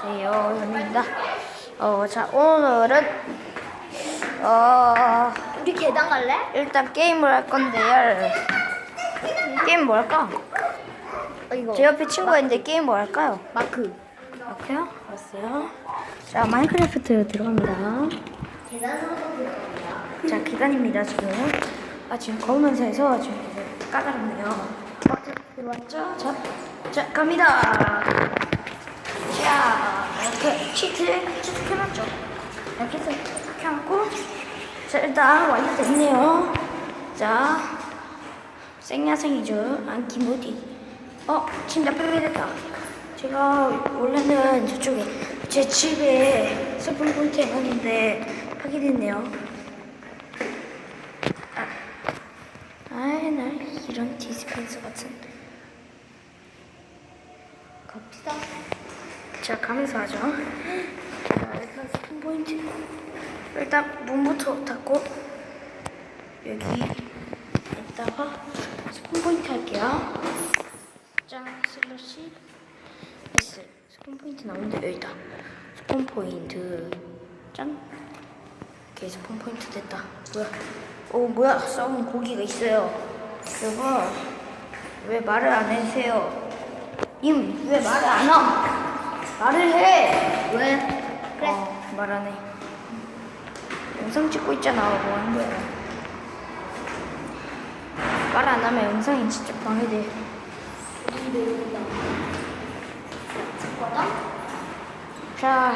안녕하세요. 현입니다. 어, 자, 오늘은, 어, 우리 계단 갈래? 일단 게임을 할 건데요. 게임 뭐 할까? 어, 이거 제 옆에 친구가 있는데 게임 뭐 할까요? 마크. 마크요? 알았어요. 자, 마인크래프트 들어갑니다. 자, 계단입니다, 지금. 아, 지금 해서 지금 까다롭네요. 어, 자, 들어왔죠? 자, 자, 갑니다. 자, 이렇게 치트, 치트 켜놨죠? 이렇게 해서 켜놓고, 자, 일단 완료됐네요. 자, 생야생이죠. 안기모디. 어, 진짜 뺏겨됐다. 제가 원래는 저쪽에 제 집에 스폰 포인트 해놨는데 파괴됐네요. 아, 아이, 나 이런 디스펜서 같은. 갑시다. 자, 가면서 하죠. 스폰 포인트. 일단 문부터 닫고 여기 있다가 스폰 포인트 할게요. 짠, 슬러시 S. 스폰 포인트 나오는데 여기다. 스폰 포인트. 짠. 오케이, 스폰 포인트 됐다. 뭐야? 오, 뭐야? 썩은 고기가 있어요. 여보, 왜 말을 안 해주세요? 님, 왜 말을 안 함? 말을 해! 왜? 그래. 어, 말안 해. 영상 찍고 있잖아. 뭐 하는 거야? 말 안 하면 영상이 진짜 방해돼. 자,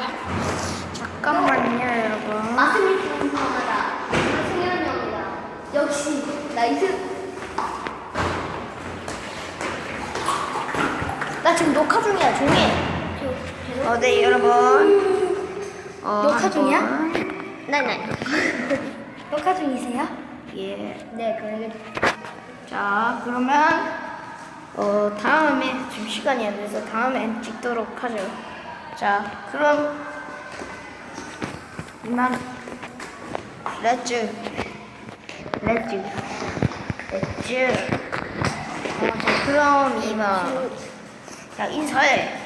잠깐만요, 여러분. 마스미 궁금하다. 승현이 형이다. 역시 나이스. 나 지금 녹화 중이야, 해. 어, 네, 여러분. 어, 녹화 중이야? 한번. 네네. 녹화 중이세요? 예. 네, 그러게. 자, 그러면, 어, 다음에, 지금 시간이 안 돼서 다음에 찍도록 하죠. 자, 그럼, 이만, 렛츠, 렛츠, 렛츠. 어, 자, 그럼 이만, 자, 인사해.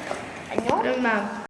안녕. 그러면,